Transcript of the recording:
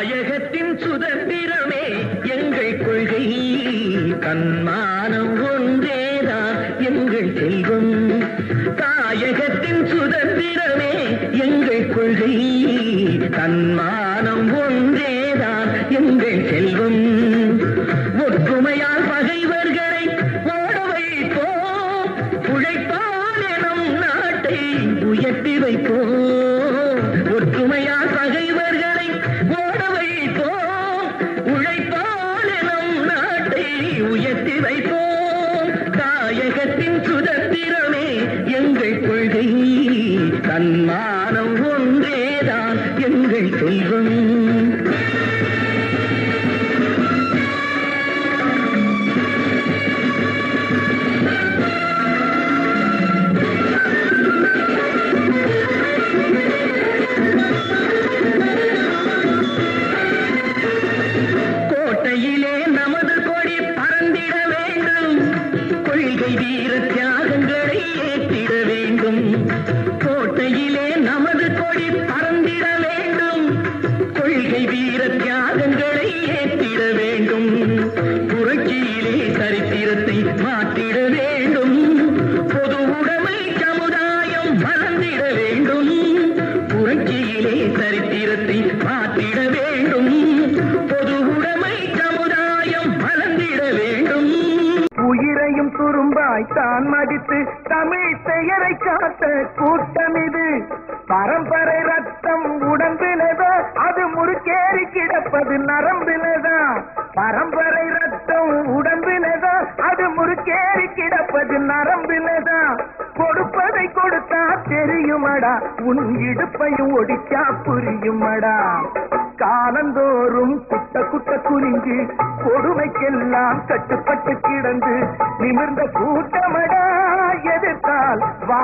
தாயகத்தின் சுதந்திரமே எங்கள் கொள்கை. தன்மானம் ஒன்றேதான் எங்கள் செல்வம். தாயகத்தின் சுதந்திரமே எங்கள் கொள்கை. தன்மானம் ஒன்றேதான் எங்கள் செல்வம். ஒற்றுமையால் பகைவர்களை ஓட வைப்போம். உழைப்பால் எனும் நாட்டை உயர்த்தி வைப்போம். தன்மா வேண்டும். கோட்டையிலே நமது கொடி பறந்திட வேண்டும். கொள்கை வீர தியாகங்களை ஏற்றிட வேண்டும். புரட்சியிலே சரித்திரத்தை மாற்றிட வேண்டும். பொது உடைமை சமுதாயம் வளர்ந்திட வேண்டும். புரட்சியிலே சரித்திரத்தை உயிரையும் துரும்பாய் தான் மதித்து தமிழ் பெயரை காத்த கூட்டம் இது. பரம்பரை ரத்தம் உடம்பிலதா அது முறுக்கேறி கிடப்பது நரம்பிலதா பரம்பரை ரத்தம் உடம்பிலதா அது முறுக்கேறி கிடப்பது நரம்பிலதா கொடுப்பதை கொடுத்தா தெரியுமடா. உன் இடுப்பையும் ஒடிச்சா புரியுமடா. காலந்தோறும் குட்ட குட்ட குறிஞ்சு கொடுமைக்கெல்லாம் கட்டுப்பட்டு கிடந்து நிமிர்ந்த கூட்டமடா எதிர்த்தால் வா